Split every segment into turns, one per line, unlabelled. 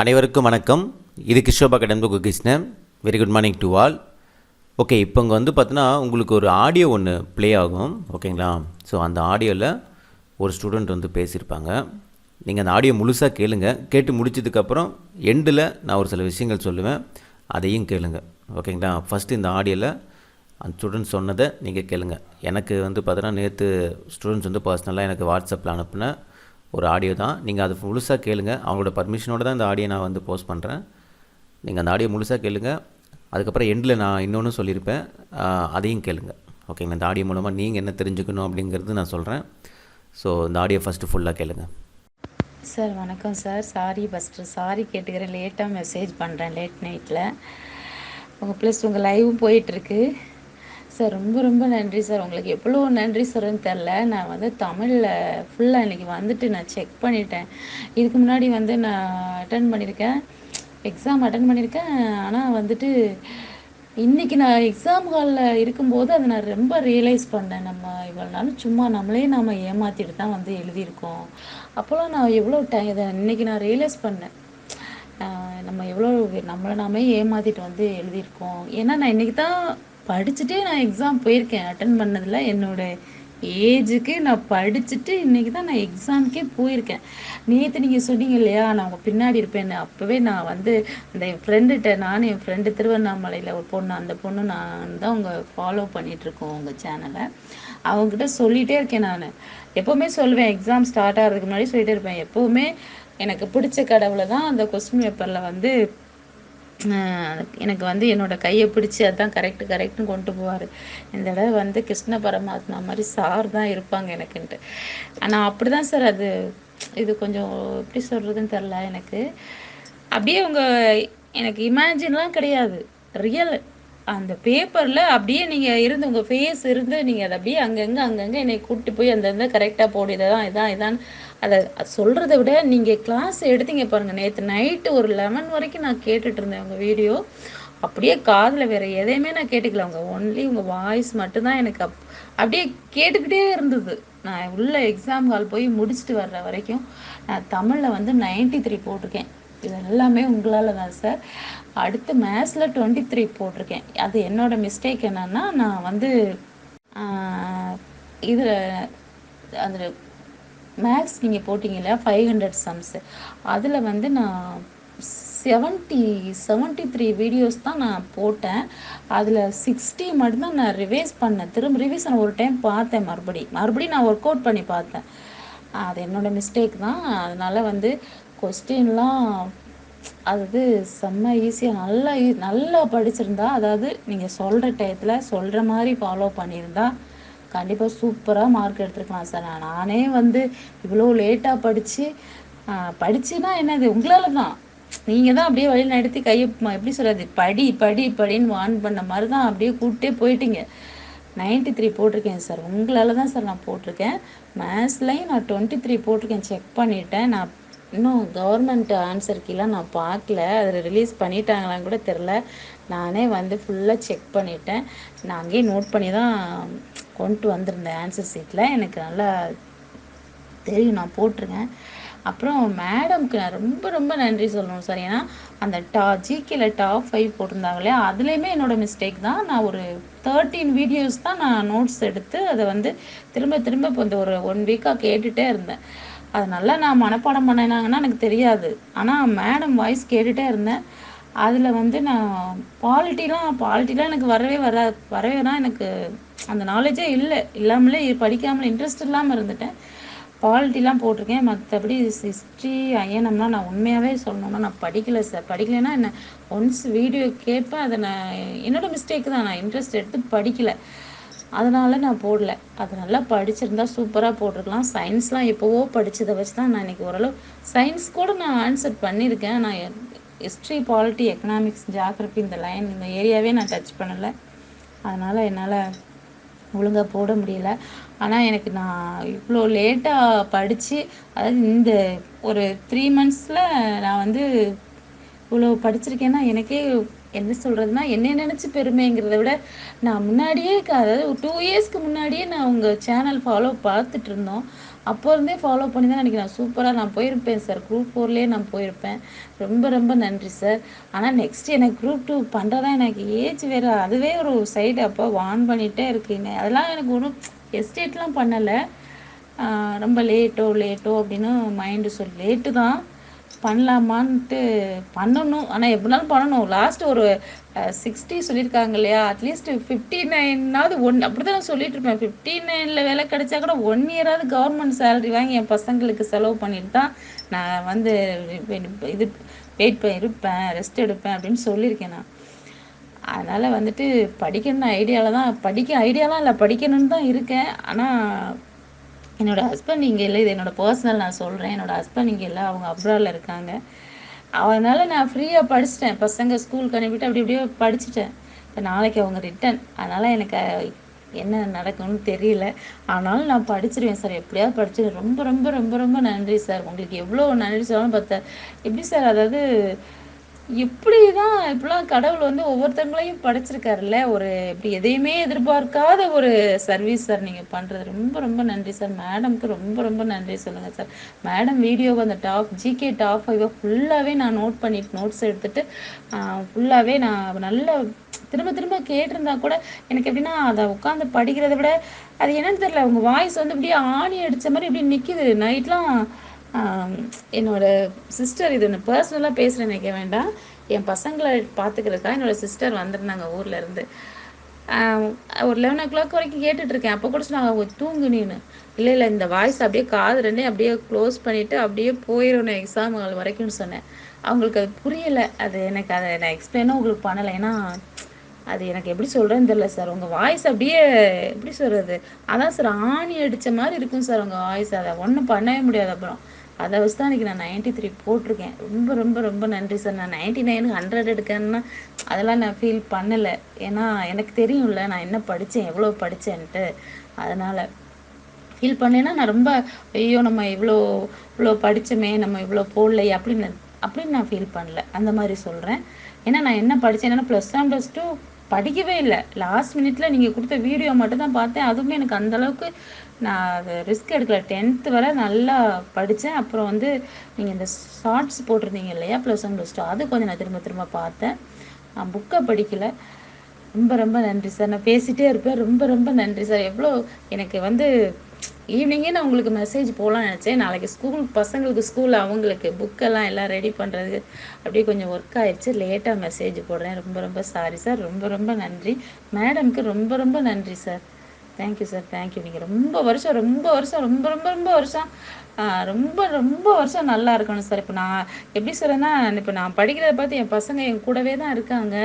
அனைவருக்கும் வணக்கம். இது கிஷோபா கடம்பு Krishnan very good morning to all okay இப்போ இங்கே வந்து பார்த்தீங்கன்னா உங்களுக்கு ஒரு ஆடியோ ஒன்று ப்ளே ஆகும். ஓகேங்களா ஸோ அந்த ஆடியோவில் ஒரு ஸ்டூடெண்ட் வந்து பேசியிருப்பாங்க. நீங்கள் அந்த ஆடியோ முழுசாக கேளுங்க. கேட்டு முடிச்சதுக்கப்புறம் எண்டில் நான் ஒரு சில விஷயங்கள் சொல்லுவேன். அதையும் கேளுங்க. ஓகேங்களா ஃபஸ்ட்டு இந்த ஆடியோவில் அந்த ஸ்டூடெண்ட் சொன்னதை நீங்கள் கேளுங்க. எனக்கு வந்து பார்த்தீங்கன்னா நேற்று ஸ்டூடெண்ட்ஸ் வந்து பர்சனலாக எனக்கு வாட்ஸ்அப்பில் அனுப்புன ஒரு ஆடியோ தான். நீங்கள் அது முழுசாக கேளுங்க. அவங்களோட பர்மிஷனோட தான் இந்த ஆடியோ நான் வந்து போஸ்ட் பண்ணுறேன் நீங்கள் அந்த ஆடியோ முழுசாக கேளுங்க. அதுக்கப்புறம் எண்டில் நான் இன்னொன்று சொல்லியிருப்பேன். அதையும் கேளுங்க. ஓகேங்களா இந்த ஆடியோ மூலமாக நீங்கள் என்ன தெரிஞ்சுக்கணும் அப்படிங்கிறது நான் சொல்கிறேன் ஸோ இந்த ஆடியோ ஃபஸ்ட்டு ஃபுல்லாக கேளுங்க.
சார் வணக்கம் சார் சாரி ஃபஸ்ட்டு சாரி கேட்டுக்கிறேன். லேட்டாக மெசேஜ் பண்ணுறேன் லேட் நைட்டில் உங்கள் ப்ளஸ் உங்கள் லைவும் போயிட்டுருக்கு சார் ரொம்ப ரொம்ப நன்றி சார். உங்களுக்கு எவ்வளோ நன்றி சொல்கிறேன்னு தெரில நான் வந்து தமிழில் ஃபுல்லாக இன்றைக்கி வந்துட்டு நான் செக் பண்ணிட்டேன். இதுக்கு முன்னாடி வந்து நான் அட்டன் பண்ணியிருக்கேன். எக்ஸாம் அட்டன் பண்ணியிருக்கேன். ஆனால் வந்துட்டு இன்றைக்கி நான் எக்ஸாம் ஹாலில் இருக்கும்போது அதை நான் ரொம்ப ரியலைஸ் பண்ணேன். நம்ம இவ்வளோ நாளும் சும்மா நம்மளே நாம் ஏமாற்றிட்டு தான் வந்து எழுதியிருக்கோம். அப்போல்லாம் நான் எவ்வளோ டைம் இதை இன்றைக்கி நான் ரியலைஸ் பண்ணேன். நம்ம எவ்வளோ நம்மளை நாமே ஏமாற்றிட்டு வந்து எழுதியிருக்கோம். ஏன்னா நான் இன்னைக்கு தான் படிச்சுட்டே நான் எக்ஸாம் போயிருக்கேன். அட்டன் பண்ணதில் என்னோட ஏஜுக்கு நான் படிச்சுட்டு இன்றைக்கி தான் நான் எக்ஸாமுக்கே போயிருக்கேன். நேற்று நீங்கள் சொன்னீங்க இல்லையா நான் உங்கள் பின்னாடி இருப்பேன்னு. அப்போவே நான் வந்து அந்த என் ஃப்ரெண்டுகிட்ட நானும் என் ஃப்ரெண்டு திருவண்ணாமலையில் ஒரு பொண்ணு அந்த பொண்ணு நான் தான் உங்கள் ஃபாலோ பண்ணிகிட்ருக்கோம் உங்கள் சேனலை அவங்ககிட்ட சொல்லிகிட்டே இருக்கேன் நான். எப்போவுமே சொல்லுவேன் எக்ஸாம் ஸ்டார்ட் ஆகிறதுக்கு முன்னாடி சொல்லிகிட்டே இருப்பேன். எப்போவுமே எனக்கு பிடிச்ச கடவுளை தான் அந்த கொஸ்டின் பேப்பரில் வந்து எனக்கு வந்து என்னோட கையை பிடிச்சி அதுதான் கரெக்டு கரெக்டுன்னு கொண்டு போவார். இந்த தடவை வந்து கிருஷ்ண பரமாத்மா மாதிரி சார் தான் இருப்பாங்க எனக்குன்ட்டு. ஆனால் அப்படி தான் சார் அது. இது கொஞ்சம் எப்படி சொல்கிறதுன்னு தெரில எனக்கு. அப்படியே உங்க எனக்கு இமேஜின்லாம் கிடையாது. ரியல் அந்த பேப்பரில் அப்படியே நீங்கள் இருந்து உங்கள் ஃபேஸ் இருந்து நீங்கள் அதை அப்படியே அங்கங்கே அங்கங்கே என்னை கூப்பிட்டு போய் அந்தந்த கரெக்டாக போடு இதான் இதான் இதான் அதை சொல்கிறத விட நீங்கள் கிளாஸ் எடுத்தீங்க பாருங்கள் நேற்று நைட்டு ஒரு லெவன் வரைக்கும் நான் கேட்டுட்டு இருந்தேன் உங்கள் வீடியோ அப்படியே காதில் வேறு எதையுமே நான் கேட்டுக்கல. உங்கள் ஒன்லி உங்கள் வாய்ஸ் மட்டும்தான் எனக்கு அப் அப்படியே கேட்டுக்கிட்டே இருந்தது. நான் உள்ள எக்ஸாம் ஹால் போய் முடிச்சுட்டு வர்ற வரைக்கும் நான் தமிழில் வந்து 93 த்ரீ போட்டிருக்கேன். இது எல்லாமே உங்களால் தான் சார் அடுத்து மேத்ஸில் டுவெண்ட்டி த்ரீ போட்டிருக்கேன். அது என்னோட மிஸ்டேக் என்னன்னா நான் வந்து இதில் அந்த மேக்ஸ் நீங்கள் போட்டிங்க இல்லையா ஃபைவ் ஹண்ட்ரட் சம்ஸு அதில் வந்து நான் செவன்ட்டி செவன்ட்டி த்ரீ வீடியோஸ் தான் நான் போட்டேன். அதில் சிக்ஸ்டி மட்டும்தான் நான் ரிவைஸ் பண்ணேன். திரும்ப ரிவிஷன் ஒரு டைம் பார்த்தேன் மறுபடி மறுபடியும் நான் ஒர்க் அவுட் பண்ணி பார்த்தேன். அது என்னோட மிஸ்டேக் தான். அதனால் வந்து கொஸ்டின்லாம் அதாவது செம்ம ஈஸியாக நல்லா நல்லா படிச்சிருந்தா அதாவது நீங்கள் சொல்கிற டயத்தில் சொல்கிற மாதிரி ஃபாலோ பண்ணியிருந்தா கண்டிப்பாக சூப்பராக மார்க் எடுத்துருக்கலாம் சார் நான் நானே வந்து இவ்வளோ லேட்டாக படித்து படிச்சுன்னா என்னது? உங்களால் தான். நீங்கள் தான் அப்படியே வழி நடத்தி கையை எப்படி சொல்கிறது படி படி படின்னு வான் பண்ண மாதிரி தான் அப்படியே கூப்பிட்டே போயிட்டீங்க. 93 த்ரீ போட்டிருக்கேன் சார் உங்களால் தான் சார் நான் போட்டிருக்கேன். மேத்ஸ்லையும் நான் டுவெண்ட்டி த்ரீ போட்டிருக்கேன். செக் பண்ணிட்டேன். நான் இன்னும் கவர்மெண்ட் ஆன்சர் கீழே நான் பார்க்கல. அதில் ரிலீஸ் பண்ணிட்டாங்களான்னு கூட தெரில நானே வந்து ஃபுல்லாக செக் பண்ணிட்டேன். நான் அங்கேயே நோட் பண்ணி தான் கொண்டு வந்திருந்தேன் ஆன்சர் சீட்டில் எனக்கு நல்லா தெரியும் நான் போட்டிருக்கேன். அப்புறம் மேடம்க்கு நான் ரொம்ப ரொம்ப நன்றி சொல்லணும் சார் ஏன்னா அந்த டா ஜிகேல டாப் ஃபைவ் போட்டிருந்தாங்க இல்லையா? அதுலேயுமே என்னோட மிஸ்டேக் தான். நான் ஒரு தேர்ட்டீன் வீடியோஸ் தான் நான் நோட்ஸ் எடுத்து அதை வந்து திரும்ப திரும்ப இப்போ இந்த ஒரு ஒன் வீக்காக கேட்டுகிட்டே இருந்தேன். அதனால நல்லா நான் மனப்பாடம் பண்ணினாங்கன்னா எனக்கு தெரியாது. ஆனால் மேடம் வாய்ஸ் கேட்டுகிட்டே இருந்தேன். அதில் வந்து நான் பாலிட்டிலாம் பாலிட்டிலாம் எனக்கு வரவே வராது வரவேனா எனக்கு அந்த நாலேஜே இல்லை. இல்லாமலே படிக்காமல் இன்ட்ரெஸ்ட் இல்லாமல் இருந்துட்டேன். பாலிட்டிலாம் போட்டிருக்கேன். மற்றபடி ஹிஸ்ட்ரி ஐஎன்எம்லாம் நான் உண்மையாகவே சொல்லணும்னா நான் படிக்கல சார் படிக்கலைன்னா என்ன? ஒன்ஸ் வீடியோ கேட்பேன் அதை நான் என்னோட மிஸ்டேக் தான். நான் இன்ட்ரெஸ்ட் எடுத்து படிக்கல. அதனால் நான் போடல. அது நல்லா படிச்சிருந்தா சூப்பராக போட்டிருக்கலாம். சயின்ஸ்லாம் எப்போவோ படித்ததை வச்சு தான் நான் இன்னைக்கு ஓரளவு சயின்ஸ் கூட நான் ஆன்சர் பண்ணியிருக்கேன். நான் ஹிஸ்ட்ரி பாலிட்டி எக்கனாமிக்ஸ் ஜாகிரபி இந்த லைன் இந்த ஏரியாவே நான் டச் பண்ணலை. அதனால் என்னால் ஒழுங்காக போட முடியல. ஆனால் எனக்கு நான் இவ்வளோ லேட்டாக படித்து அதாவது இந்த ஒரு த்ரீ மந்த்ஸில் நான் வந்து இவ்வளோ படிச்சிருக்கேன்னா எனக்கே என்ன சொல்கிறதுனா என்னை நினச்சி பெருமைங்கிறத விட நான் முன்னாடியே அதாவது ஒரு டூ இயர்ஸ்க்கு முன்னாடியே நான் உங்கள் சேனல் ஃபாலோ பார்த்துட்டு இருந்தோம். அப்போ இருந்தே ஃபாலோ பண்ணி தான் நினைக்கிறேன். சூப்பராக நான் போயிருப்பேன் சார் குரூப் ஃபோர்லேயே நான் போயிருப்பேன். ரொம்ப ரொம்ப நன்றி சார் ஆனால் நெக்ஸ்ட் எனக்கு குரூப் டூ பண்ணுறதா எனக்கு ஏஜ் வேறு அதுவே ஒரு சைடு அப்போ வான் பண்ணிகிட்டே இருக்கீங்க அதெல்லாம் எனக்கு ஒன்றும் எஸ்டேட்லாம் பண்ணலை. ரொம்ப லேட்டோ லேட்டோ அப்படின்னு மைண்டு சொல்லி லேட்டு தான். பண்ணலாமான்ட்டு பண்ணணும். ஆனால் எப்படினாலும் பண்ணணும். லாஸ்ட் ஒரு சிக்ஸ்டி சொல்லியிருக்காங்க இல்லையா? அட்லீஸ்ட் ஃபிஃப்டி நைனாவது ஒன் அப்படி தான் நான் சொல்லிட்டு இருப்பேன். ஃபிஃப்டி நைனில் வேலை கிடைச்சா கூட ஒன் இயராவது கவர்மெண்ட் சேலரி வாங்கி என் பசங்களுக்கு செலவு பண்ணிட்டு தான் நான் வந்து இது வெயிட் பண்ணி இருப்பேன் ரெஸ்ட் எடுப்பேன் அப்படின்னு சொல்லியிருக்கேன் நான். அதனால் வந்துட்டு படிக்கணும்னு ஐடியாவில் தான் படிக்க ஐடியாலாம் இல்லை படிக்கணும்னு தான் இருக்கேன். ஆனால் என்னோட ஹஸ்பண்ட் இங்கே இல்லை இது என்னோட பர்சனல் நான் சொல்கிறேன் என்னோட ஹஸ்பண்ட் இங்கே இல்லை அவங்க அப்ராடில் இருக்காங்க. அதனால நான் ஃப்ரீயாக படிச்சிட்டேன். பசங்க ஸ்கூலுக்கு அனுப்பிட்டு அப்படி அப்படியே படிச்சிட்டேன். இப்போ நாளைக்கு அவங்க ரிட்டன் அதனால் எனக்கு என்ன நடக்கும்னு தெரியல. ஆனாலும் நான் படிச்சிருவேன் சார் எப்படியாவது படிச்சிருவேன். ரொம்ப ரொம்ப ரொம்ப ரொம்ப நன்றி சார் உங்களுக்கு எவ்வளோ நன்றி சொல்லணும் பார்த்தா எப்படி சார் அதாவது இப்படி தான் இப்படிலாம் கடவுள் வந்து ஒவ்வொருத்தங்களையும் படைச்சிருக்காருல்ல. ஒரு இப்படி எதையுமே எதிர்பார்க்காத ஒரு சர்வீஸ் சார் நீங்கள் பண்ணுறது ரொம்ப ரொம்ப நன்றி சார் மேடம்க்கு ரொம்ப ரொம்ப நன்றி சொல்லுங்கள் சார் மேடம் வீடியோவை அந்த டாப் ஜிகே டாப் ஃபைவை ஃபுல்லாகவே நான் நோட் பண்ணிட்டு நோட்ஸ் எடுத்துட்டு ஃபுல்லாகவே நான் நல்ல திரும்ப திரும்ப கேட்டிருந்தா கூட எனக்கு எப்படின்னா அதை உட்காந்து படிக்கிறத விட அது என்னன்னு தெரியல. அவங்க வாய்ஸ் வந்து அப்படியே ஆணி அடித்த மாதிரி இப்படி நிற்கிது நைட்லாம் என்னோட சிஸ்டர் இது ஒன்று பர்சனலாக பேசுகிறேன் நினைக்க வேண்டாம். என் பசங்களை பார்த்துக்கிறதுக்காக என்னோட சிஸ்டர் வந்திருந்தாங்க ஊர்ல இருந்து. ஒரு லெவன் ஓ கிளாக் வரைக்கும் கேட்டுட்டு இருக்கேன். அப்போ கூட சொன்னாங்க அவங்க தூங்கு இல்லை இல்லை இந்த வாய்ஸ் அப்படியே காது ரெண்டே அப்படியே க்ளோஸ் பண்ணிட்டு அப்படியே போயிடணும் எக்ஸாம் ஹால் வரைக்கும்னு சொன்னேன். அவங்களுக்கு அது புரியலை. அது எனக்கு அதை நான் எக்ஸ்பிளைனும் உங்களுக்கு பண்ணலை. ஏன்னா அது எனக்கு எப்படி சொல்கிறேன்னு தெரில சார் உங்கள் வாய்ஸ் அப்படியே எப்படி சொல்கிறது அதான் சார் ஆணி அடித்த மாதிரி இருக்கும் சார் உங்கள் வாய்ஸ் அதை ஒன்றும் பண்ணவே முடியாது அப்புறம். அதை வச்சு தான் இன்றைக்கி நான் நைன்ட்டி த்ரீ போட்டிருக்கேன். ரொம்ப ரொம்ப ரொம்ப நன்றி சார். நான் நைன்ட்டி நைன் ஹண்ட்ரட் எடுக்கேன்னா அதெல்லாம் நான் ஃபீல் பண்ணலை. ஏன்னா எனக்கு தெரியும்ல நான் என்ன படித்தேன் எவ்வளோ படித்தேன்ட்டு அதனால் ஃபீல் பண்ணேன்னா நான் ரொம்ப ஐயோ நம்ம இவ்வளோ இவ்வளோ படித்தோமே நம்ம இவ்வளோ போடலையே அப்படின்னு அப்படின்னு நான் ஃபீல் பண்ணல. அந்த மாதிரி சொல்கிறேன் ஏன்னா நான் என்ன படித்தேன் என்னன்னா ப்ளஸ் ஒன் ப்ளஸ் டூ படிக்கவே இல்லை. லாஸ்ட் மினிட்ல நீங்கள் கொடுத்த வீடியோ மட்டும் தான் பார்த்தேன். அதுவுமே எனக்கு அந்த அளவுக்கு நான் அது ரிஸ்க் எடுக்கல. டென்த்து வரை நல்லா படித்தேன் அப்புறம் வந்து நீங்கள் இந்த ஷார்ட்ஸ் போட்டிருந்தீங்க இல்லையா? ப்ளஸ் ஒன் ப்ளஸ் டூ அது கொஞ்சம் நான் திரும்ப திரும்ப பார்த்தேன். நான் புக்கை படிக்கல. ரொம்ப ரொம்ப நன்றி சார் நான் பேசிகிட்டே இருப்பேன். ரொம்ப ரொம்ப நன்றி சார் எவ்வளோ எனக்கு வந்து ஈவினிங்கே நான் உங்களுக்கு மெசேஜ் போகலான்னு நினச்சேன். நாளைக்கு ஸ்கூல் பசங்களுக்கு ஸ்கூல் அவங்களுக்கு புக்கெல்லாம் எல்லாம் ரெடி பண்ணுறதுக்கு அப்படியே கொஞ்சம் ஒர்க் ஆயிடுச்சு லேட்டாக மெசேஜ் போடுறேன். ரொம்ப ரொம்ப சாரி சார் ரொம்ப ரொம்ப நன்றி. மேடம்க்கு ரொம்ப ரொம்ப நன்றி சார் தேங்க்யூ சார் தேங்க்யூ நீங்கள் ரொம்ப வருஷம் ரொம்ப வருஷம் ரொம்ப ரொம்ப ரொம்ப வருஷம் ஆஹ் ரொம்ப ரொம்ப வருஷம் நல்லா இருக்கணும் சார் இப்போ நான் எப்படி சொல்றேன்னா இப்போ நான் படிக்கிறத பார்த்து என் பசங்க என் கூடவே தான் இருக்காங்க.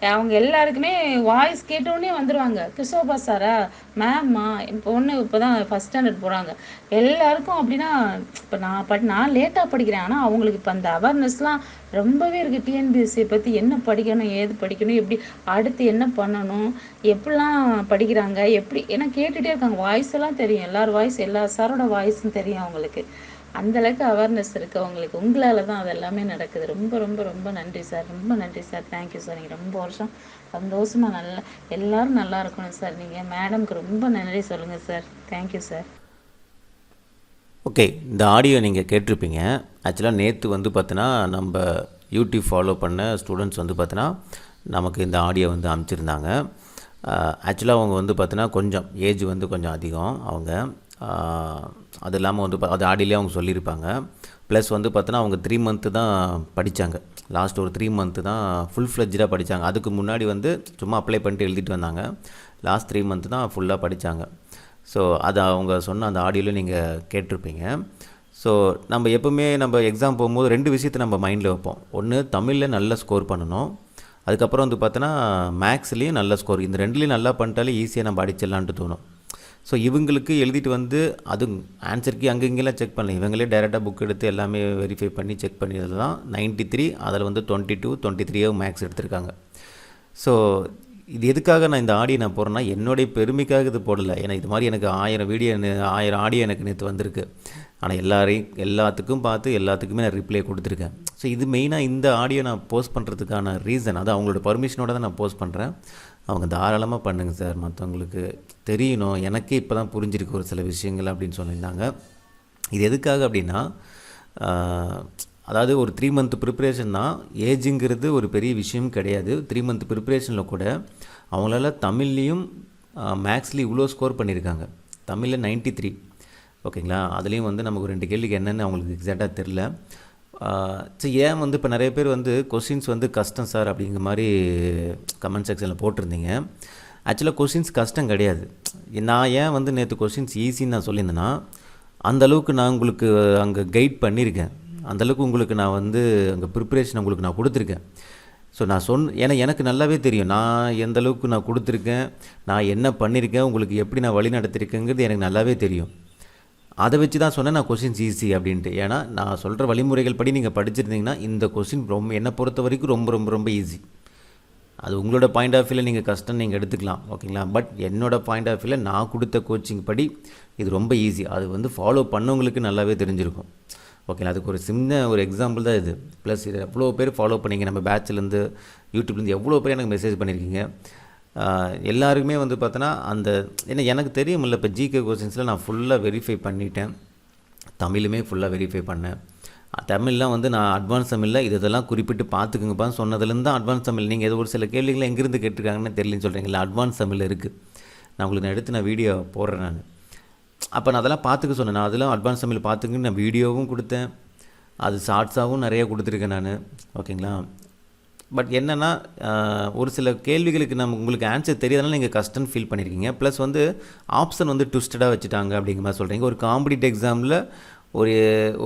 அவங்க எல்லாருக்குமே வாய்ஸ் கேட்டோடனே வந்துடுவாங்க கிறிஸ்டோபா சாரா மேம்மா என் பொண்ணு இப்போ தான் ஃபஸ்ட் ஸ்டாண்டர்ட் போகிறாங்க எல்லாருக்கும் அப்படின்னா இப்போ நான் பட் நான் லேட்டாக படிக்கிறேன். ஆனால் அவங்களுக்கு இப்போ அந்த அவேர்னஸ்லாம் ரொம்பவே இருக்குது டிஎன்பிஎஸ்சியை பற்றி என்ன படிக்கணும் ஏது படிக்கணும் எப்படி அடுத்து என்ன பண்ணணும் எப்படிலாம் படிக்கிறாங்க எப்படி? ஏன்னா கேட்டுகிட்டே இருக்காங்க. வாய்ஸ் எல்லாம் தெரியும். எல்லார் வாய்ஸ் எல்லா சாரோட வாய்ஸும் தெரியும் அவங்களுக்கு. அந்தளவுக்கு அவேர்னஸ் இருக்குது அவங்களுக்கு உங்களால் தான் அது எல்லாமே நடக்குது. ரொம்ப ரொம்ப ரொம்ப நன்றி சார் ரொம்ப நன்றி சார் தேங்க்யூ சார் நீங்கள் ரொம்ப வருஷம் சந்தோஷமாக நல்லா எல்லோரும் நல்லா இருக்கணும் சார் நீங்கள் மேடம்க்கு ரொம்ப நன்றி சொல்லுங்கள் sir thank you sir
okay இந்த ஆடியோ நீங்கள் கேட்டிருப்பீங்க. ஆக்சுவலாக நேற்று வந்து பார்த்தீங்கன்னா நம்ம யூடியூப் ஃபாலோ பண்ண ஸ்டூடெண்ட்ஸ் வந்து பார்த்தீங்கன்னா நமக்கு இந்த ஆடியோ வந்து அனுப்பிச்சிருந்தாங்க. ஆக்சுவலாக அவங்க வந்து பார்த்தீங்கன்னா கொஞ்சம் ஏஜ் வந்து கொஞ்சம் அதிகம். அவங்க அது இல்லாமல் வந்து பா- அது ஆடிலே அவங்க சொல்லியிருப்பாங்க. ப்ளஸ் வந்து பார்த்தோன்னா அவங்க த்ரீ மந்த்து தான் படித்தாங்க லாஸ்ட் ஒரு த்ரீ மந்த்து தான் ஃபுல் ஃப்ளெஜ்டாக படித்தாங்க அதுக்கு முன்னாடி வந்து சும்மா அப்ளை பண்ணிட்டு எழுதிட்டு வந்தாங்க. லாஸ்ட் த்ரீ மந்த்து தான் ஃபுல்லாக படித்தாங்க ஸோ அது அவங்க சொன்ன அந்த ஆடியோவில் நீங்கள் கேட்டிருப்பீங்க. ஸோ நம்ம எப்பவுமே நம்ம எக்ஸாம் போகும்போது ரெண்டு விஷயத்தை நம்ம மைண்டில் வைப்போம். ஒன்று தமிழில் நல்ல ஸ்கோர் பண்ணணும். அதுக்கப்புறம் வந்து பார்த்தோன்னா மேக்ஸ்லேயும் நல்ல ஸ்கோர் இந்த ரெண்டுலேயும் நல்லா பண்ணிட்டாலே ஈஸியாக நம்ம அடிச்சிடலான்ட்டு தோணும். ஸோ இவங்களுக்கு எழுதிட்டு வந்து அது ஆன்சருக்கு அங்கே இங்கெல்லாம் செக் பண்ணல. இவங்களே டேரெக்டாக புக் எடுத்து எல்லாமே வெரிஃபை பண்ணி செக் பண்ணியது தான் நைன்ட்டி த்ரீ அதில் வந்து டுவெண்ட்டி டூ டுவெண்ட்டி த்ரீயோ மேக்ஸ் எடுத்திருக்காங்க. ஸோ இது எதுக்காக நான் இந்த ஆடியோ நான் போடுறேன்னா என்னுடைய பெருமைக்காக இது போடலை. ஏன்னா இது மாதிரி எனக்கு ஆயிரம் வீடியோ ஆயிரம் ஆடியோ எனக்கு நேற்று வந்திருக்கு. ஆனால் எல்லாரையும் எல்லாத்துக்கும் பார்த்து எல்லாத்துக்குமே நான் ரிப்ளை கொடுத்துருக்கேன். ஸோ இது மெயினாக இந்த ஆடியோ நான் போஸ்ட் பண்ணுறதுக்கான ரீசன் அது அவங்களோட பர்மிஷனோட தான் நான் போஸ்ட் பண்ணுறேன் அவங்க தாராளமாக பண்ணுங்கள் சார். மற்றவங்களுக்கு தெரியணும். எனக்கே இப்போ தான் புரிஞ்சிருக்கு ஒரு சில விஷயங்கள் அப்படின்னு சொல்லியிருந்தாங்க. இது எதுக்காக அப்படின்னா அதாவது ஒரு த்ரீ மந்த் ப்ரிப்பரேஷன் தான் ஏஜுங்கிறது ஒரு பெரிய விஷயம் கிடையாது. த்ரீ மந்த் ப்ரிப்பரேஷனில் கூட அவங்களால தமிழ்லேயும் மேக்ஸ்லேயும் இவ்வளோ ஸ்கோர் பண்ணியிருக்காங்க. தமிழில் 93 த்ரீ ஓகேங்களா? அதுலேயும் வந்து நமக்கு ரெண்டு கேள்விக்கு என்னென்னு அவங்களுக்கு எக்ஸாக்டாக தெரில சரி ஏன் வந்து இப்போ நிறைய பேர் வந்து கொஷின்ஸ் வந்து கஷ்டம் சார் அப்படிங்கிற மாதிரி கமெண்ட் செக்ஷனில் போட்டிருந்தீங்க. ஆக்சுவலாக கொஷின்ஸ் கஷ்டம் கிடையாது. நான் ஏன் வந்து நேற்று கொஷின்ஸ் ஈஸின்னு நான் சொல்லியிருந்தேன்னா அந்த அளவுக்கு நான் உங்களுக்கு அங்கே கைட் பண்ணியிருக்கேன். அந்தளவுக்கு உங்களுக்கு நான் வந்து அங்கே ப்ரிப்பரேஷன் உங்களுக்கு நான் கொடுத்துருக்கேன். ஸோ நான் சொன்ன ஏன்னா எனக்கு நல்லாவே தெரியும். நான் எந்த அளவுக்கு நான் கொடுத்துருக்கேன் நான் என்ன பண்ணியிருக்கேன் உங்களுக்கு எப்படி நான் வழி நடத்திருக்கேங்கிறது எனக்கு நல்லாவே தெரியும். அதை வச்சு தான் சொன்னேன் நான் கொஷின்ஸ் ஈஸி அப்படின்ட்டு. ஏன்னா நான் சொல்கிற வழிமுறைகள் படி நீங்கள் படிச்சிருந்தீங்கன்னா இந்த கொஷின் ரொம்ப என்னை பொறுத்த வரைக்கும் ரொம்ப ரொம்ப ரொம்ப ஈஸி அது உங்களோட பாயிண்ட் ஆஃப் வியூவில் நீங்கள் கஷ்டம் நீங்கள் எடுத்துக்கலாம் ஓகேங்களா? பட் என்னோட பாயிண்ட் ஆஃப் வியூவில் நான் கொடுத்த கோச்சிங் படி இது ரொம்ப ஈஸி அது வந்து ஃபாலோ பண்ணவங்களுக்கு நல்லாவே தெரிஞ்சிருக்கும். ஓகேங்களா? அதுக்கு ஒரு சின்ன ஒரு எக்ஸாம்பிள் தான் இது. ப்ளஸ் இது எவ்வளோ பேர் ஃபாலோ பண்ணிங்க? நம்ம பேட்ச்லேருந்து யூடியூப்லேருந்து எவ்வளோ பேர் எனக்கு மெசேஜ் பண்ணியிருக்கீங்க எல்லாருக்குமே வந்து பார்த்தோன்னா அந்த ஏன்னா எனக்கு தெரியுமில்ல இப்போ ஜிகே கொஸ்டின்ஸில் நான் ஃபுல்லாக வெரிஃபை பண்ணிட்டேன். தமிழுமே ஃபுல்லாக வெரிஃபை பண்ணேன். தமிழ்லாம் வந்து நான் அட்வான்ஸ் தமிழில் இது இதெல்லாம் குறிப்பிட்டு பார்த்துக்குங்கப்பா. சொன்னதுலேருந்து தான் அட்வான்ஸ் தமிழ். நீங்கள் ஏதோ ஒரு சில கேள்விகளை எங்கேருந்து கேட்டிருக்காங்கன்னு தெரியலன்னு சொல்கிறீங்களா அட்வான்ஸ் தமிழ் இருக்குது நான் உங்களுக்கு நான் எடுத்து நான் வீடியோ போடுறேன் நான். அப்போ நான் அதெல்லாம் பார்த்துக்க சொன்னேன். நான் அதெல்லாம் அட்வான்ஸ் தமிழ் பார்த்துக்குன்னு நான் வீடியோவும் கொடுத்தேன். அது ஷார்ட்ஸாகவும் நிறைய கொடுத்துருக்கேன் நான். ஓகேங்களா? பட் என்னென்னா ஒரு சில கேள்விகளுக்கு நம்ம உங்களுக்கு ஆன்சர் தெரியாதனால நீங்கள் கஷ்டம்னு ஃபீல் பண்ணியிருக்கீங்க ப்ளஸ் வந்து ஆப்ஷன் வந்து ட்விஸ்டடாக வச்சுட்டாங்க அப்படிங்கிற மாதிரி சொல்கிறீங்க ஒரு காம்படிட்டிவ் எக்ஸாமில் ஒரு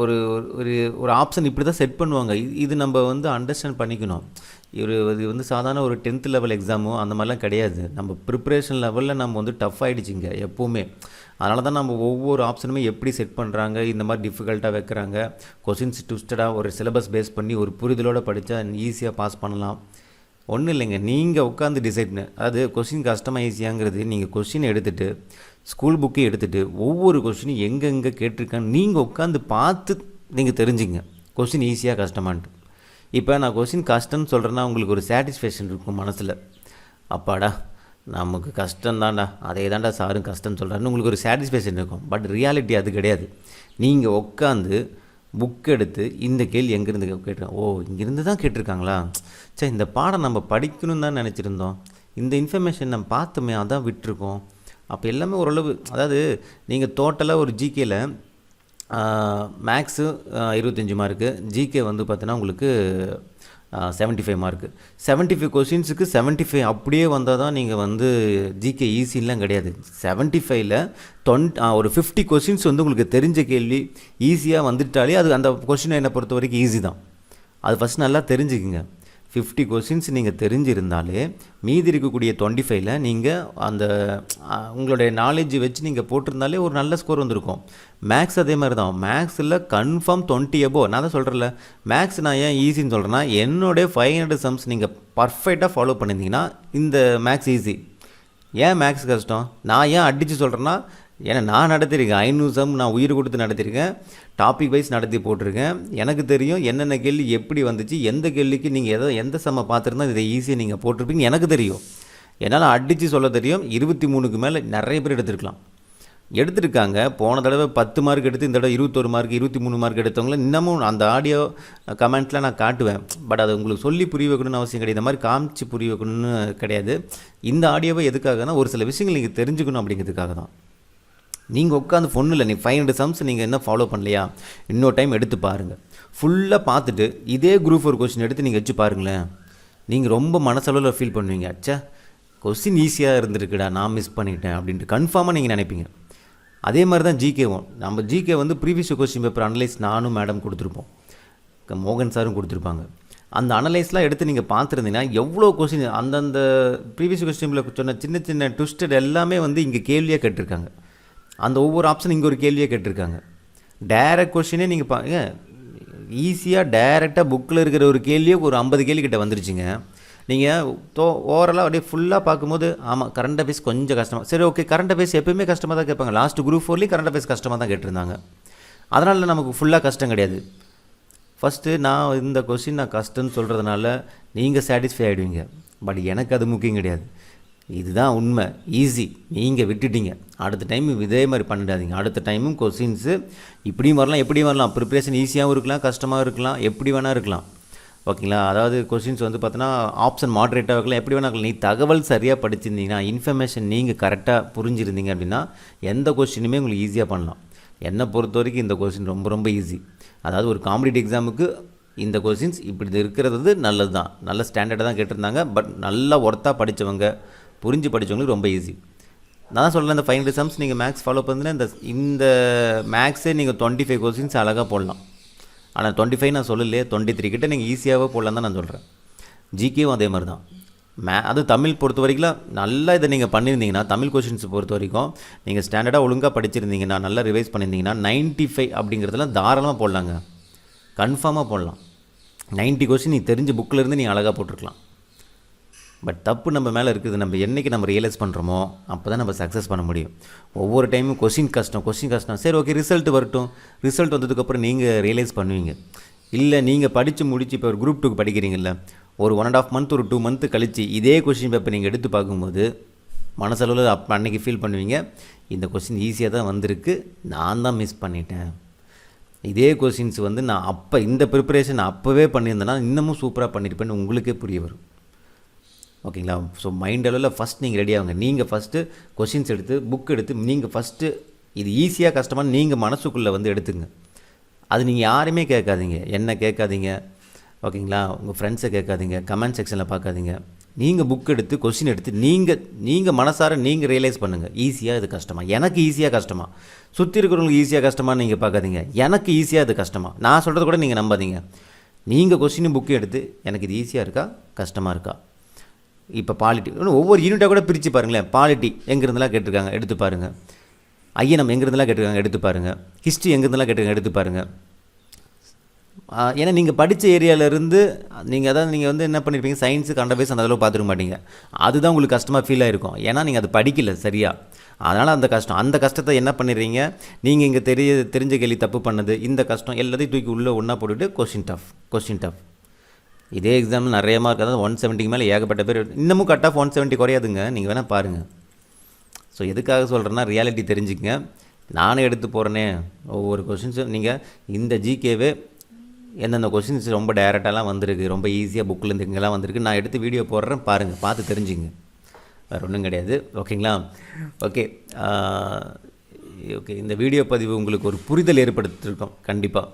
ஒரு ஒரு ஒரு ஆப்ஷன் இப்படி தான் செட் பண்ணுவாங்க. இது நம்ம வந்து அண்டர்ஸ்டாண்ட் பண்ணிக்கணும். ஒரு இது வந்து சாதாரண ஒரு டென்த் லெவல் எக்ஸாமோ அந்த மாதிரிலாம் கிடையாது. நம்ம ப்ரிப்ரேஷன் லெவலில் நம்ம வந்து டஃப் ஆகிடுச்சிங்க எப்போவுமே. அதனால தான் நம்ம ஒவ்வொரு ஆப்ஷனுமே எப்படி செட் பண்ணுறாங்க இந்த மாதிரி டிஃபிகல்ட்டாக வைக்கிறாங்க. கொஷின்ஸ் ட்விஸ்டடாக ஒரு சிலபஸ் பேஸ் பண்ணி ஒரு புரிதலோடு படித்தா ஈஸியாக பாஸ் பண்ணலாம். ஒன்றும் இல்லைங்க நீங்கள் உட்காந்து டிசைட் அதாவது கொஷின் கஷ்டமாக ஈஸியாங்கிறது நீங்கள் கொஷின் எடுத்துகிட்டு ஸ்கூல் புக்கே எடுத்துகிட்டு ஒவ்வொரு கொஷினும் எங்கெங்கே கேட்டிருக்கான்னு நீங்கள் உட்காந்து பார்த்து நீங்கள் தெரிஞ்சுங்க. கொஷின் ஈஸியாக கஷ்டமான்ட்டு. இப்போ நான் கொஷின் கஷ்டம்னு சொல்கிறேன்னா உங்களுக்கு ஒரு சாட்டிஸ்ஃபேக்ஷன் இருக்கும் மனசில். அப்பாடா. நமக்கு கஷ்டம் தான்டா அதே தான்டா சாரும் கஷ்டம்னு சொல்கிறாருன்னு உங்களுக்கு ஒரு சாட்டிஸ்ஃபேக்ஷன் இருக்கும். பட் ரியாலிட்டி அது கிடையாது. நீங்கள் உட்காந்து புக் எடுத்து இந்த கேள்வி எங்கேருந்து கேட்டிருக்காங்க ஓ இங்கேருந்து தான் கேட்டிருக்காங்களா? சரி இந்த பாடம் நம்ம படிக்கணும்னு தான் நினச்சிருந்தோம். இந்த இன்ஃபர்மேஷன் நம்ம பார்த்தோமே அதான் விட்டுருக்கோம். அப்போ எல்லாமே ஓரளவு அதாவது நீங்கள் டோட்டலாக ஒரு ஜிகேயில் மேக்ஸு இருபத்தஞ்சி மார்க்கு ஜிகே வந்து பார்த்தீங்கன்னா உங்களுக்கு seventy five mark seventy five கொஷின்ஸுக்கு seventy five அப்படியே வந்தால் தான் நீங்கள் வந்து ஜிகே ஈஸின்லாம் கிடையாது செவன்ட்டி ஃபைவ்ல தொன் ஒரு ஃபிஃப்டி கொஷின்ஸ் வந்து உங்களுக்கு தெரிஞ்ச கேள்வி ஈஸியாக வந்துட்டாலே அது அந்த கொஷினை என்னை பொறுத்த வரைக்கும் ஈஸி தான். அது ஃபஸ்ட் நல்லா தெரிஞ்சுக்குங்க. ஃபிஃப்டி கொஷின்ஸ் நீங்கள் தெரிஞ்சிருந்தாலே மீதி இருக்கக்கூடிய டுவெண்ட்டி ஃபைவ்ல நீங்கள் அந்த உங்களுடைய நாலேஜ் வச்சு நீங்கள் போட்டிருந்தாலே ஒரு நல்ல ஸ்கோர் வந்திருக்கும். மேக்ஸ் அதே மாதிரி தான் மேக்ஸில் கன்ஃபார்ம் டுவெண்ட்டி எபோ நான் தான் சொல்கிறேன்ல மேக்ஸ் நான் ஏன் ஈஸின்னு சொல்கிறேன்னா என்னுடைய ஃபைவ் ஹண்ட்ரட் சம்ஸ் நீங்கள் பர்ஃபெக்டாக ஃபாலோ பண்ணியிருந்தீங்கன்னா இந்த மேக்ஸ் ஈஸி ஏன் மேக்ஸ் கஷ்டம்? நான் ஏன் அடித்து சொல்கிறேன்னா ஏன்னா நான் நடத்தியிருக்கேன் ஐநூறு சம் நான் உயிர் கொடுத்து நடத்தியிருக்கேன் டாபிக் வைஸ் நடத்தி போட்டிருக்கேன். எனக்கு தெரியும் என்னென்ன கேள்வி எப்படி வந்துச்சு எந்த கேள்விக்கு நீங்கள் எதோ எந்த செம்ம பார்த்துருந்தா இதை ஈஸியாக நீங்கள் போட்டிருப்பீங்க எனக்கு தெரியும். என்னால் அடித்து சொல்ல தெரியும். இருபத்தி மூணுக்கு மேலே நிறைய பேர் எடுத்திருக்கலாம். எடுத்திருக்காங்க. போன தடவை பத்து மார்க் எடுத்து இந்த தடவை இருபத்தொரு மார்க் இருபத்தி மூணு மார்க் எடுத்தவங்கள இன்னமும் அந்த ஆடியோ கமெண்ட்டில் நான் காட்டுவேன். பட் அது உங்களுக்கு சொல்லி புரிய வைக்கணும்னு அவசியம் கிடையாது. இந்த மாதிரி காமிச்சு புரிய வைக்கணும்னு கிடையாது. இந்த ஆடியோவை எதுக்காகனா ஒரு சில விஷயங்கள் நீங்கள் தெரிஞ்சுக்கணும் அப்படிங்கிறதுக்காக தான் நீங்கள் உட்காந்து ஃபொன்னு இல்லை நீங்கள் ஃபைவ் ஹண்ட்ரட் சம்ஸ் நீங்கள் என்ன ஃபாலோ பண்ணலையா? இன்னொரு டைம் எடுத்து பாருங்கள் ஃபுல்லாக பார்த்துட்டு இதே குரூப் ஒரு கொஸ்டின் எடுத்து நீங்கள் வச்சு பாருங்களேன். நீங்கள் ரொம்ப மனசளவில் ஃபீல் பண்ணுவீங்க. அச்சா கொஸ்டின் ஈஸியாக இருந்திருக்குடா நான் மிஸ் பண்ணிட்டேன் அப்படின்ட்டு கன்ஃபார்மாக நீங்கள் நினைப்பீங்க. அதே மாதிரி தான் ஜிகேவும் நம்ம ஜிகே வந்து ப்ரீவியஸ் கொஸ்டின் பேப்பர் அனலைஸ் நானும் மேடம் கொடுத்துருப்போம். மோகன் சாரும் கொடுத்துருப்பாங்க. அந்த அனலைஸ்லாம் எடுத்து நீங்கள் பார்த்துருந்தீங்கன்னா எவ்வளோ கொஸ்டின் அந்தந்த ப்ரீவியஸ் கொஸ்டினில் சொன்ன சின்ன சின்ன ட்விஸ்டட் எல்லாமே வந்து இங்கே கேள்வியாக கேட்டிருக்காங்க. அந்த ஒவ்வொரு ஆப்ஷன் இங்கே ஒரு கேள்வியை கேட்டிருக்காங்க. டைரக்ட் கொஷினே நீங்கள் பாருங்க ஈஸியாக டைரெக்டாக புக்கில் இருக்கிற ஒரு கேள்வியே ஒரு ஐம்பது கேள்வி கிட்ட வந்துருச்சுங்க. நீங்கள் தோ ஓவரலாக அப்படியே ஃபுல்லாக பார்க்கும்போது ஆமாம் கரண்ட் அஃபேர்ஸ் கொஞ்சம் கஷ்டமாக சரி ஓகே கரண்ட் அஃபேர்ஸ் எப்பயுமே கஷ்டமாக தான் கேட்பாங்க. லாஸ்ட் குரூப் ஃபோர்லேயும் கரண்ட் அஃபேர்ஸ் கஷ்டமாக தான் கேட்டிருந்தாங்க. அதனால் நமக்கு ஃபுல்லாக கஷ்டம் கிடையாது. ஃபஸ்ட்டு நான் இந்த கொஸ்டின் நான் கஷ்டம்னு சொல்கிறதுனால நீங்கள் சாட்டிஸ்ஃபை ஆகிடுவீங்க பட் எனக்கு அது முக்கியம் கிடையாது. இதுதான் உண்மை. ஈஸி நீங்கள் விட்டுட்டீங்க. அடுத்த டைம் இதே மாதிரி பண்ணிடாதீங்க. அடுத்த டைமும் கொஸ்டின்ஸு இப்படியும் வரலாம் எப்படியும் வரலாம். ப்ரிப்ரேஷன் ஈஸியாகவும் இருக்கலாம் கஷ்டமாக இருக்கலாம் எப்படி வேணால் இருக்கலாம். ஓகேங்களா அதாவது கொஸ்டின்ஸ் வந்து பார்த்தோன்னா ஆப்ஷன் மாட்ரேட்டாக இருக்கலாம் எப்படி வேணால் இருக்கலாம். நீ தகவல் சரியாக படிச்சிருந்தீங்கன்னா இன்ஃபர்மேஷன் நீங்கள் கரெக்டாக புரிஞ்சிருந்தீங்க அப்படின்னா எந்த கொஸ்டினுமே உங்களுக்கு ஈஸியாக பண்ணலாம். என்னை பொறுத்த வரைக்கும் இந்த கொஸ்டின் ரொம்ப ரொம்ப ஈஸி அதாவது ஒரு காம்படிட்டிவ் எக்ஸாமுக்கு இந்த கொஸ்டின்ஸ் இப்படி இருக்கிறது நல்லது தான் நல்ல ஸ்டாண்டர்டாக தான் கேட்டிருந்தாங்க. பட் நல்லா ஒர்த்தாக படித்தவங்க புரிஞ்சு படித்தவங்களுக்கு ரொம்ப ஈஸி நான் தான் சொல்கிறேன் இந்த ஃபைனல் எக்ஸாம்ஸ் நீங்கள் மேக்ஸ் ஃபாலோ பண்ணுறேன் இந்த இந்த மேக்ஸே நீங்கள் டுவெண்ட்டி ஃபைவ் கொஸ்டின்ஸ் அழகாக போடலாம். ஆனால் டுவெண்ட்டி ஃபைவ் நான் சொல்லலையே டுவெண்ட்டி த்ரீ கிட்டே நீங்கள் ஈஸியாகவே போடலாம் தான் நான் சொல்கிறேன் ஜிகேவும் அதே மாதிரி தான். மே அது தமிழ் பொறுத்த வரைக்கும் நல்லா இதை நீங்கள் பண்ணியிருந்தீங்கன்னா தமிழ் கொஷின்ஸ் பொறுத்த வரைக்கும் நீங்கள் ஸ்டாண்டர்டாக ஒழுங்காக படிச்சிருந்தீங்கன்னா நல்லா ரிவைஸ் பண்ணியிருந்தீங்கன்னா நைன்ட்டி ஃபைவ் அப்படிங்கிறதுலாம் தாராளமாக போடலாங்க கன்ஃபார்மாக போடலாம். நைன்ட்டி கொஸ்டின் நீ தெரிஞ்ச புக்கில் இருந்து நீ அழகாக போட்டிருக்கலாம். பட் தப்பு நம்ம மேலே இருக்குது நம்ம என்றைக்கு நம்ம ரியலைஸ் பண்ணுறோமோ அப்போ தான் நம்ம சக்ஸஸ் பண்ண முடியும். ஒவ்வொரு டைமும் கொஷின் கஷ்டம் கொஸ்டின் கஷ்டம். சரி ஓகே ரிசல்ட் வரட்டும். ரிசல்ட் வந்ததுக்கப்புறம் நீங்கள் ரியலைஸ் பண்ணுவீங்க. இல்லை நீங்கள் படித்து முடித்து இப்போ ஒரு குரூப் டூக்கு படிக்கிறீங்கல்ல ஒரு ஒன் அண்ட் ஆஃப் மந்த் ஒரு டூ மந்த்து கழித்து இதே கொஷின் பேப்பர் நீங்கள் எடுத்து பார்க்கும்போது மனசளவில் அப்போ அன்றைக்கி ஃபீல் பண்ணுவீங்க. இந்த கொஷின் ஈஸியாக தான் வந்திருக்கு. நான் தான் மிஸ் பண்ணிட்டேன். இதே கொஷின்ஸ் வந்து நான் அப்போ இந்த ப்ரிப்பரேஷன் அப்போவே பண்ணியிருந்தேன்னா இன்னமும் சூப்பராக பண்ணியிருப்பேன்னு உங்களுக்கே புரிய வரும். ஓகேங்களா? ஸோ மைண்ட் அளவில் ஃபஸ்ட் நீங்கள் ரெடி ஆகுங்க. நீங்கள் ஃபஸ்ட்டு கொஷின்ஸ் எடுத்து புக் எடுத்து நீங்கள் ஃபஸ்ட்டு இது ஈஸியாக கஷ்டமாக நீங்கள் மனசுக்குள்ளே வந்து எடுத்துங்க. அது நீங்கள் யாருமே கேட்காதீங்க. என்ன கேட்காதீங்க? ஓகேங்களா? உங்கள் ஃப்ரெண்ட்ஸை கேட்காதீங்க. கமெண்ட் செக்ஷனில் பார்க்காதீங்க. நீங்கள் புக் எடுத்து கொஷின் எடுத்து நீங்கள் நீங்கள் மனசார நீங்கள் ரியலைஸ் பண்ணுங்கள் ஈஸியாக இது கஷ்டமா? எனக்கு ஈஸியாக கஷ்டமா? சுற்றி இருக்கிறவங்களுக்கு ஈஸியாக கஷ்டமா நீங்கள் பார்க்காதீங்க. எனக்கு ஈஸியாக இது கஷ்டமாக நான் சொல்கிறது கூட நீங்கள் நம்பாதீங்க. நீங்கள் கொஷினும் புக்கு எடுத்து எனக்கு இது ஈஸியாக இருக்கா? கஷ்டமாக இருக்கா? இப்போ பாலிட்டி இன்னும் ஒவ்வொரு யூனிட்டாக கூட பிரித்து பாருங்களேன். பாலிட்டி எங்கேருந்தெல்லாம் கேட்டிருக்காங்க? எடுத்து பாருங்கள் ஐயனம் எங்கேருந்தெல்லாம் கேட்டிருக்காங்க? எடுத்து பாருங்கள் ஹிஸ்ட்ரி எங்கேருந்தெல்லாம் கேட்டிருக்காங்க? எடுத்து பாருங்கள் ஏன்னா நீங்கள் படித்த ஏரியாவிலேருந்து நீங்கள் அதாவது நீங்கள் வந்து என்ன பண்ணியிருப்பீங்க சயின்ஸு கண்டபேஸ் அந்த அளவு பார்த்துருக்க மாட்டீங்க. அதுதான் உங்களுக்கு கஷ்டமாக ஃபீல் ஆகிருக்கும் ஏன்னா நீங்கள் அது படிக்கல சரியா. அதனால் அந்த கஷ்டம். அந்த கஷ்டத்தை என்ன பண்ணிடுறீங்க? நீங்கள் இங்கே தெரிய தெரிஞ்ச கேள்வி தப்பு பண்ணது இந்த கஷ்டம் எல்லாத்தையும் தூக்கி உள்ளே ஒன்றா போட்டுவிட்டு கொஸ்டின் டஃப் கொஸ்டின் டஃப் இதே எக்ஸாம் நிறைய மார்க் அதாவது ஒன் செவன்ட்டிக்கு மேலே ஏகப்பட்ட பேர் இன்னமும் கட் ஆஃப் ஒன் செவன்ட்டி குறையாதுங்க. நீங்கள் வேணால் பாருங்கள் ஸோ எதுக்காக சொல்கிறேன்னா ரியாலிட்டி தெரிஞ்சுக்கங்க. நானும் எடுத்து போகிறேனே ஒவ்வொரு கொஷின்ஸும் நீங்கள் இந்த ஜிகேவே எந்தெந்த கொஷின்ஸ் ரொம்ப டேரெக்டாலாம் வந்திருக்கு ரொம்ப ஈஸியாக புக்கிலேருந்து இங்கெல்லாம் வந்திருக்கு. நான் எடுத்து வீடியோ போடுறேன் பாருங்கள் பார்த்து தெரிஞ்சுங்க வேறு ஒன்றும் கிடையாது. ஓகேங்களா? ஓகே ஓகே இந்த வீடியோ பதிவு உங்களுக்கு ஒரு புரிதல் ஏற்படுத்திருக்கோம். கண்டிப்பாக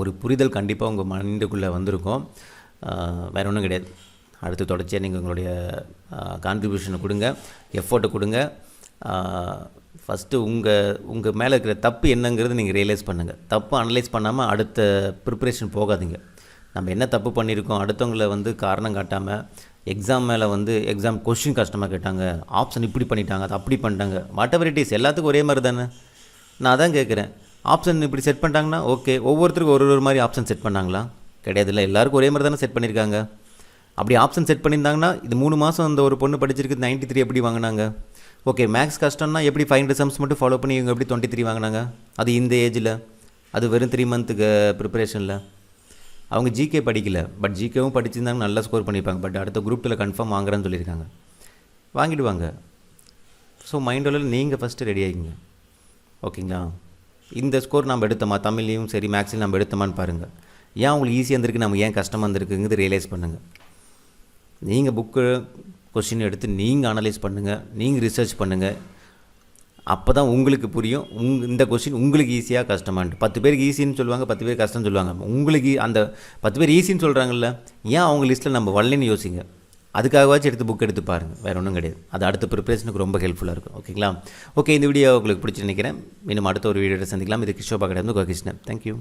ஒரு புரிதல் கண்டிப்பாக உங்கள் மனிதக்குள்ளே வந்திருக்கும். வேற ஒன்றும் கிடையாது. அடுத்து தொடர்ச்சியாக நீங்கள் உங்களுடைய கான்ட்ரிபியூஷனை கொடுங்க எஃபோர்ட்டை கொடுங்க. ஃபஸ்ட்டு உங்கள் உங்கள் மேலே இருக்கிற தப்பு என்னங்கிறது நீங்கள் ரியலைஸ் பண்ணுங்கள் தப்பு அனலைஸ் பண்ணாமல் அடுத்த ப்ரிப்பரேஷன் போகாதீங்க. நம்ம என்ன தப்பு பண்ணியிருக்கோம் அடுத்தவங்கள வந்து காரணம் காட்டாமல் எக்ஸாம் மேலே வந்து எக்ஸாம் கொஷின் கஷ்டமாக கேட்டாங்க ஆப்ஷன் இப்படி பண்ணிட்டாங்க அது அப்படி பண்ணிட்டாங்க வாட் எவர் இட் இஸ் எல்லாத்துக்கும் ஒரே மாதிரி தானே? நான் அதான் கேட்குறேன் ஆப்ஷன் இப்படி செட் பண்ணிட்டாங்கன்னா ஓகே ஒவ்வொருத்தருக்கும் ஒரு ஒரு மாதிரி ஆப்ஷன் செட் பண்ணாங்களா? கிடையாது இல்லை எல்லாருக்கும் ஒரே மாதிரி தானே செட் பண்ணியிருக்காங்க அப்படி ஆப்ஷன் செட் பண்ணியிருந்தாங்கன்னா இது மூணு மாதம் அந்த ஒரு பொண்ணு படிச்சிருக்கு 93 த்ரீ எப்படி வாங்கினாங்க? ஓகே மேக்ஸ் கஷ்டம்னா எப்படி ஃபைவ் ஹண்ட்ரட் சம்ஸ் மட்டும் ஃபாலோ பண்ணி இவங்க எப்படி டுவெண்ட்டி த்ரீ வாங்கினாங்க? அது இந்த ஏஜில் அது வெறும் த்ரீ மந்த்துக்கு ப்ரிப்பரேஷனில் அவங்க ஜிகே படிக்கல பட் ஜிகேவும் படிச்சிருந்தாங்க நல்லா ஸ்கோர் பண்ணியிருப்பாங்க பட் அடுத்த குரூப்பில் கன்ஃபார்ம் வாங்குறேன்னு சொல்லியிருக்காங்க. வாங்கிடுவாங்க. ஸோ மைண்டோட நீங்கள் ஃபஸ்ட்டு ரெடி ஆகிங்க ஓகேங்களா இந்த ஸ்கோர் நம்ம எடுத்தோமா? தமிழ்லையும் சரி மேக்ஸ்லையும் நம்ம எடுத்தோமான்னு பாருங்கள் ஏன் உங்களுக்கு ஈஸியாக இருந்திருக்கு? நம்ம ஏன் கஷ்டமாக இருந்திருக்குங்கிறது ரியலைஸ் பண்ணுங்கள் நீங்கள் புக்கு கொஷின் எடுத்து நீங்கள் அனலைஸ் பண்ணுங்கள் நீங்கள் ரிசர்ச் பண்ணுங்கள் அப்போ தான் உங்களுக்கு புரியும். உங் இந்த கொஷின் உங்களுக்கு ஈஸியாக கஷ்டமான்ட்டு. பத்து பேருக்கு ஈஸின்னு சொல்லுவாங்க பத்து பேர் கஷ்டம்னு சொல்லுவாங்க. உங்களுக்கு அந்த பத்து பேர் ஈஸின்னு சொல்கிறாங்கல்ல ஏன் அவங்க லிஸ்ட்டில் நம்ம வரலன்னு யோசிங்க. அதுக்காகவாச்சும் எடுத்து புக் எடுத்து பாருங்கள் வேறு ஒன்றும் கிடையாது. அது அடுத்த ப்ரிப்பரேஷனுக்கு ரொம்ப ஹெல்ப்ஃபுல்லாக இருக்கும். ஓகேங்களா ஓகே இந்த வீடியோ உங்களுக்கு பிடிச்சி நினைக்கிறேன். இன்னும் அடுத்த ஒரு வீடியோவில் சந்திக்கலாம். இது கிஷோபா கிடையாது கிருஷ்ணன் தேங்க்யூ